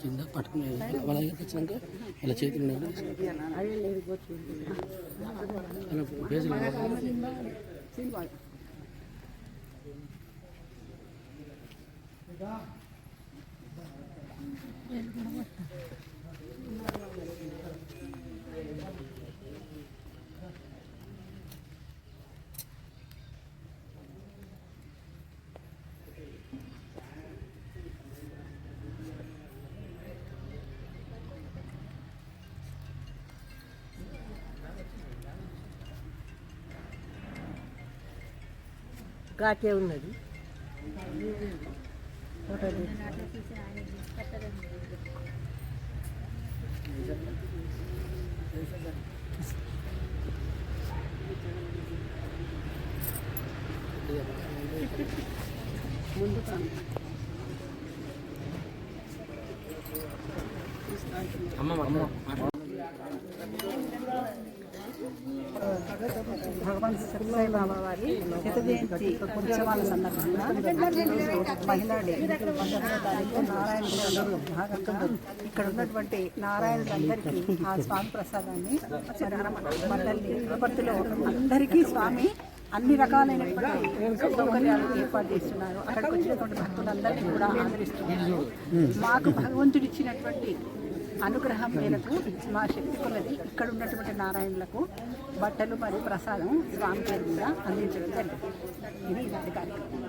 కింద పట్టుకుని వాళ్ళ దగ్గరికి వాళ్ళ చేతులు ఉన్నాయి. అలా కాకే ఉన్నది. ముందు అమ్మ అమ్మ. భగవాన్ సత్యసాయి బాబా వారి శత జయంతి ఉత్సవాల సందర్భంగా మహిళా డే పంతొమ్మిదో తారీఖు నారాయణ భాగంగా ఇక్కడ ఉన్నటువంటి నారాయణులందరికీ ఆ స్వామి ప్రసాదాన్ని మండలి తిరుపతిలో అందరికీ స్వామి అన్ని రకాలైనటువంటి సౌకర్యాలు ఏర్పాటు చేస్తున్నారు అక్కడికి వచ్చినటువంటి భక్తులందరినీ కూడా ఆదరిస్తున్నారు మాకు భగవంతుడిచ్చినటువంటి అనుగ్రహం మేరకు మా శక్తి కొలది ఇక్కడ ఉన్నటువంటి నారాయణులకు బట్టలు మరియు ప్రసాదం స్వామి పేరు మీద అందించడం జరిగింది. ఇది ఇలాంటి కార్యక్రమం.